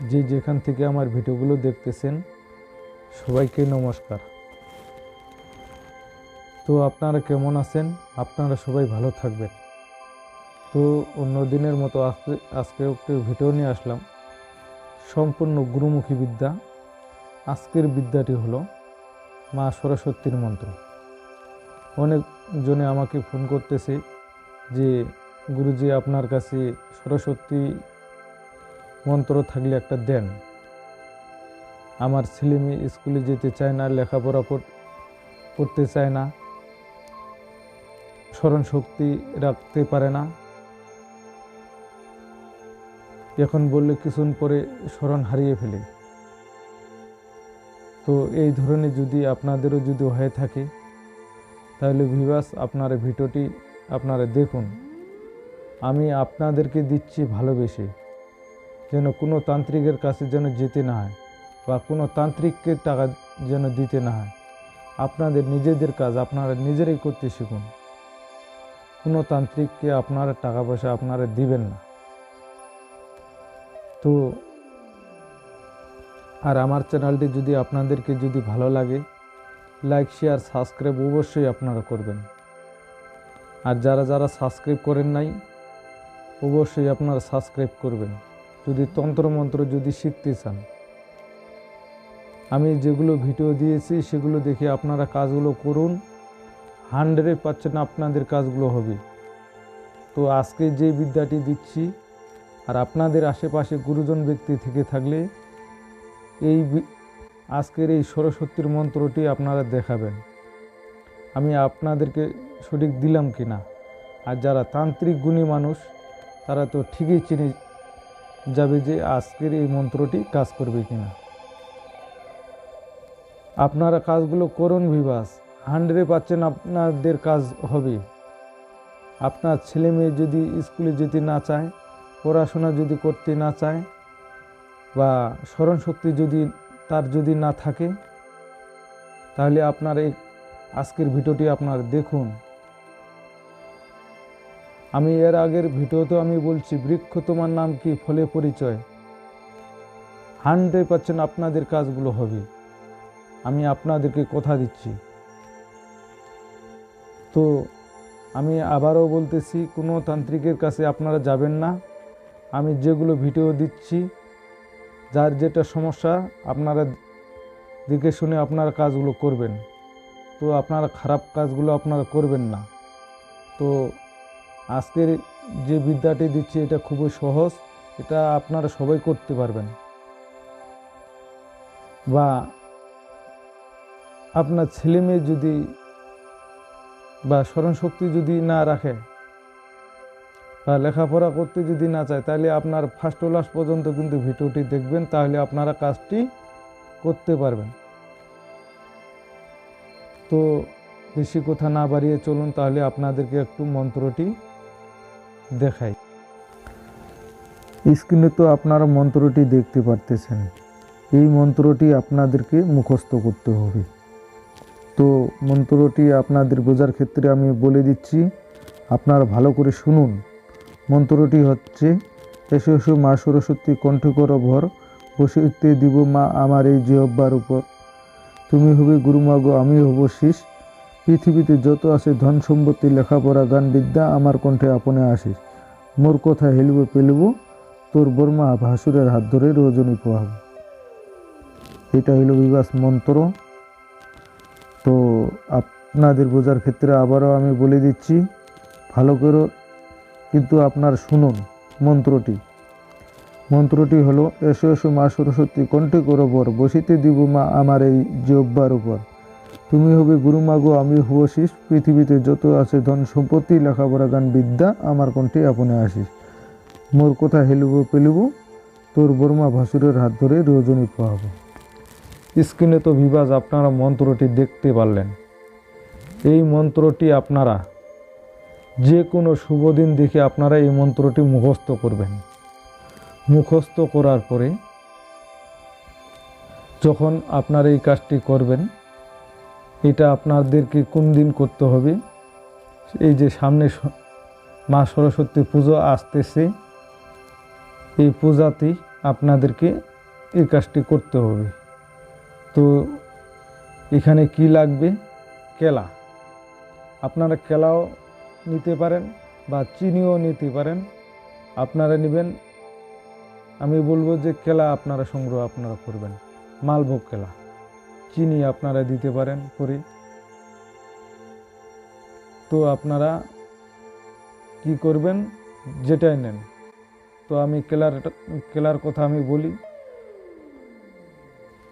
যে যেখান থেকে আমার ভিডিওগুলো দেখতেছেন, সবাইকে নমস্কার। তো আপনারা কেমন আছেন? আপনারা সবাই ভালো থাকবেন। তো অন্য দিনের মতো আজকে একটু ভিডিও নিয়ে আসলাম। সম্পূর্ণ গুরুমুখী বিদ্যা। আজকের বিদ্যাটি হলো মা সরস্বতীর মন্ত্র। অনেকজনে আমাকে ফোন করতেছে যে, গুরুজি, আপনার কাছে সরস্বতী মন্ত্র থাকলে একটা দেন। আমার ছেলে মেয়ে স্কুলে যেতে চায় না, লেখাপড়া পড়- পড়তে চায় না। স্মরণ শক্তি রাখতে পারে না। এখন বললে কিছুদিন পরে স্মরণ হারিয়ে ফেলে। তো এই ধরনের যদি আপনাদেরও যদি হয়ে থাকে, তাহলে ভিভাস আপনার ভিডিওটি আপনারা দেখুন। আমি আপনাদেরকে দিচ্ছি ভালোবেসে। যেন কোনো তান্ত্রিকের কাছে যেন যেতে না হয় বা কোনো তান্ত্রিককে টাকা যেন দিতে না হয়। আপনাদের নিজেদের কাজ, আপনারা নিজেরাই করতে শিখুন। কোনো তান্ত্রিককে আপনারা টাকা পয়সা আপনারা দিবেন না। তো আর আমার চ্যানেলটি যদি আপনাদেরকে যদি ভালো লাগে, লাইক, শেয়ার, সাবস্ক্রাইব অবশ্যই আপনারা করবেন। আর যারা যারা সাবস্ক্রাইব করেন নাই, অবশ্যই আপনারা সাবস্ক্রাইব করবেন। যদি তন্ত্রমন্ত্র যদি শিখতে চান। আমি যেগুলো ভিডিও দিয়েছি, সেগুলো দেখে আপনারা কাজগুলো করুন। হান্ড্রেড পার্সেন্ট আপনাদের কাজগুলো হবে। তো আজকে যে বিদ্যাটি দিচ্ছি, আর আপনাদের আশেপাশে গুরুজন ব্যক্তি থেকে থাকলে এই আজকের এই সরস্বতীর মন্ত্রটি আপনারা দেখাবেন। আমি আপনাদেরকে সঠিক দিলাম কি না আর যারা তান্ত্রিক গুণী মানুষ, তারা তো ঠিকই চিনে যাবে যে আজকের এই মন্ত্রটি কাজ করবে কিনা। আপনারা কাজগুলো করুন ভিবাস হান্ড্রেড পার্সেন্ট আপনাদের কাজ হবে। আপনার ছেলে মেয়ে যদি স্কুলে যেতে না চায়, পড়াশোনা যদি করতে না চায়, বা স্মরণশক্তি যদি তার যদি না থাকে, তাহলে আপনার এই আজকের ভিডিওটি আপনার দেখুন। আমি এর আগের ভিডিওতে আমি বলছি, বৃক্ষ তোমার নাম কি? ফলে পরিচয়। হান্ড্রেড পার্সেন্ট আপনাদের কাজগুলো হবে। আমি আপনাদেরকে কথা দিচ্ছি। তো আমি আবারও বলতেছি, কোনো তান্ত্রিকের কাছে আপনারা যাবেন না। আমি যেগুলো ভিডিও দিচ্ছি, যার যেটা সমস্যা, আপনারা দেখে শুনে আপনারা কাজগুলো করবেন। তো আপনারা খারাপ কাজগুলো আপনারা করবেন না। তো আজকের যে বিদ্যাটি দিচ্ছি, এটা খুবই সহজ। এটা আপনারা সবাই করতে পারবেন। বা আপনার ছেলে মেয়ে যদি বা স্মরণশক্তি যদি না রাখে বা লেখাপড়া করতে যদি না চায়, তাহলে আপনার ফার্স্ট ক্লাস পর্যন্ত কিন্তু ভিডিওটি দেখবেন, তাহলে আপনারা কাজটি করতে পারবেন। তো বেশি কথা না বাড়িয়ে চলুন, তাহলে আপনাদেরকে একটু মন্ত্রটি দেখাই। স্ক্রিনে তো আপনারা মন্ত্রটি দেখতে পারতেছেন। এই মন্ত্রটি আপনাদেরকে মুখস্থ করতে হবে। তো মন্ত্রটি আপনাদের বোঝার ক্ষেত্রে আমি বলে দিচ্ছি, আপনারা ভালো করে শুনুন। মন্ত্রটি হচ্ছে, এসো এসো, মা সরস্বতী, কণ্ঠ কর ভর বসিতে দিব মা আমার এই জিহব্বার উপর। তুমি হবে গুরুমা গো আমি হব শীষ। পৃথিবীতে যত আছে ধন সম্পত্তি, লেখাপড়া গান বিদ্যা আমার কণ্ঠে আপনে আসিস। মোর কথা হেলব পেলব, তোর বর্মা ভাসুরের হাত ধরে রজনী পোহাব। এটা হইল বিবাস মন্ত্র। তো আপনাদের বোঝার ক্ষেত্রে আবারও আমি বলে দিচ্ছি, ভালো করে, কিন্তু আপনার শুনুন মন্ত্রটি। মন্ত্রটি হলো, এসো এসো মা সরস্বতী কণ্ঠে করো বর, বসিতে দিব মা আমার এই জব্বার উপর। তুমি হবে গুরু মাগো আমি হব শীষ পৃথিবীতে যত আছে ধন সম্পত্তি, লেখাপড়া গান বিদ্যা, আমার কণ্ঠে আপনে আসিস। মোর কথা হেলব পেলিব, তোর বর্মা ভাসুরের হাত ধরে রজনী পাহাব স্ক্রিনে তো বিবাজ আপনারা মন্ত্রটি দেখতে পারলেন। এই মন্ত্রটি আপনারা যে কোনো শুভ দিন দেখে আপনারা এই মন্ত্রটি মুখস্থ করবেন। মুখস্থ করার পরে যখন আপনারা এই কাজটি করবেন এটা আপনাদেরকে কোন দিন করতে হবে? এই যে সামনে মা সরস্বতী পুজো আসতেছে। এই পূজাতে আপনাদেরকে এই কাজটি করতে হবে। তো এখানে কি লাগবে? কেলা। আপনারা কেলাও নিতে পারেন বা চিনিও নিতে পারেন। আপনারা নেবেন, আমি বলব যে কেলা আপনারা সংগ্রহ আপনারা করবেন। মালভোগ কেলা। চিনি আপনারা দিতে পারেন করে তো আপনারা কি করবেন? যেটাই নেন। তো আমি কেলার কেলার কথা আমি বলি।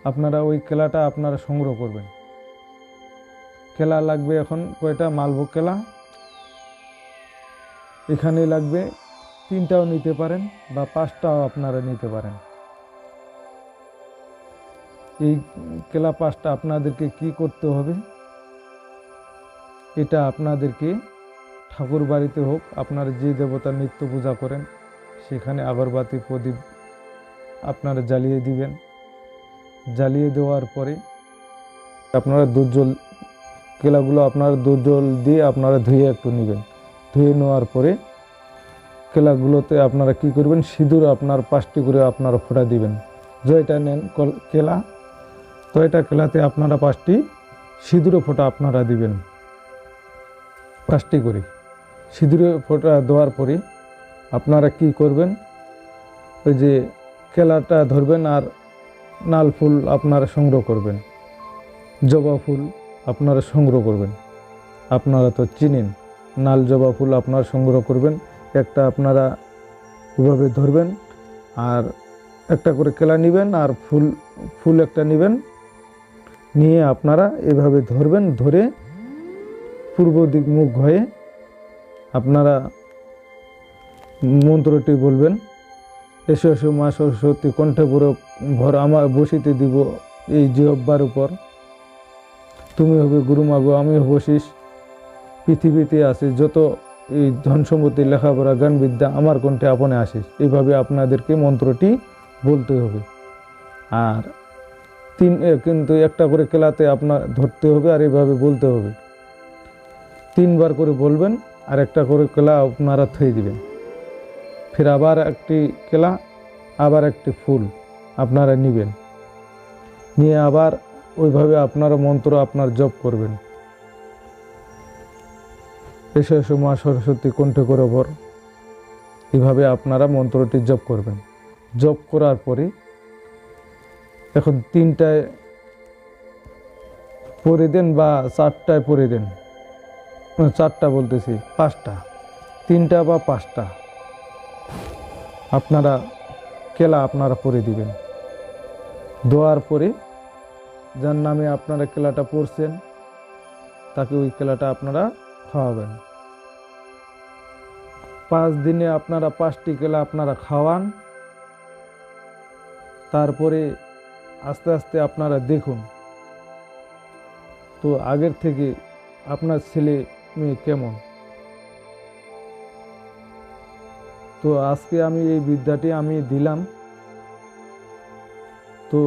আপনারা ওই কেলাটা আপনারা সংগ্রহ করবেন। কেলা লাগবে এখন কয়টা? মালভোগ কেলা। এখানে লাগবে তিনটাও নিতে পারেন বা পাঁচটাও আপনারা নিতে পারেন। এই কেলা পাঁচটা আপনাদেরকে কি করতে হবে? এটা আপনাদেরকে ঠাকুর বাড়িতে হোক, আপনারা যে দেবতার নিত্য পূজা করেন, সেখানে আগরবাতি প্রদীপ আপনারা জ্বালিয়ে দিবেন। জ্বালিয়ে দেওয়ার পরে আপনারা দুর্জল কেলাগুলো আপনারা দুর্জল দিয়ে আপনারা ধুয়ে একটু নেবেন। ধুয়ে নেওয়ার পরে কেলাগুলোতে আপনারা কি করবেন? সিঁদুর আপনার পাঁচটি করে আপনারা ফোটা দিবেন। জয়টা নেন কেলা তো এটা কেলাতে আপনারা পাঁচটি সিঁদুরে ফোঁটা আপনারা দিবেন। পাঁচটি করে। সিঁদুরে ফোঁটা দেওয়ার পরে আপনারা কি করবেন? ওই যে কেলাটা ধরবেন আর নাল ফুল আপনারা সংগ্রহ করবেন। জবা ফুল আপনারা সংগ্রহ করবেন। আপনারা তো চিনেন, নাল জবা ফুল আপনারা সংগ্রহ করবেন। একটা আপনারা ওভাবে ধরবেন আর একটা করে কেলা নেবেন আর ফুল ফুল একটা নেবেন। নিয়ে আপনারা এভাবে ধরবেন, ধরে পূর্ব দিক মুখ হয়ে আপনারা মন্ত্রটি বলবেন, এসো এসো মা সরস্বতী, কণ্ঠে পুরো ভর আমার বসিতে দিব এই জিহব্বার উপর। তুমি হবে গুরু মাগো আমি হব শিষ পৃথিবীতে আছে যত এই ধন সম্পত্তি লেখাপড়া জ্ঞান বিদ্যা আমার কণ্ঠে আপনে আসিস। এইভাবে আপনাদেরকে মন্ত্রটি বলতে হবে। আর তিন কিন্তু একটা করে কেলাতে আপনার ধরতে হবে আর এইভাবে বলতে হবে। তিনবার করে বলবেন, আর একটা করে কেলা আপনারা থই দিবেন। ফের আবার একটি কেলা, আবার একটি ফুল আপনারা নেবেন। নিয়ে আবার ওইভাবে আপনারা মন্ত্র আপনার জপ করবেন। এসো এসো মা সরস্বতী কণ্ঠে করে ভর। এইভাবে আপনারা মন্ত্রটি জপ করবেন। জপ করার পরে এখন তিনটায় পরে দেন বা চারটায় পরে দেন? চারটা বলতেছি, পাঁচটা। তিনটা বা পাঁচটা? আপনারা কেলা আপনারা পরে দিবেন। দেওয়ার পরে যার নামে আপনারা কেলাটা পড়ছেন, তাকে ওই কেলাটা আপনারা খাওয়াবেন। পাঁচ দিনে আপনারা পাঁচটি কেলা আপনারা খাওয়ান। তারপরে আস্তে আস্তে আপনারা দেখুন। তো আগের থেকে আপনার ছেলে মেয়ে কেমন? তো আজকে আমি এই বিদ্যাটি আমি দিলাম। তো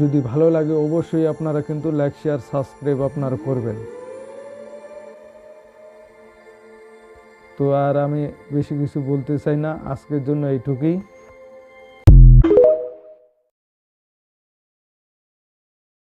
যদি ভালো লাগে অবশ্যই আপনারা কিন্তু লাইক, শেয়ার, সাবস্ক্রাইব আপনারা করবেন। তো আর আমি বেশি কিছু বলতে চাই না। আজকের জন্য এইটুকুই।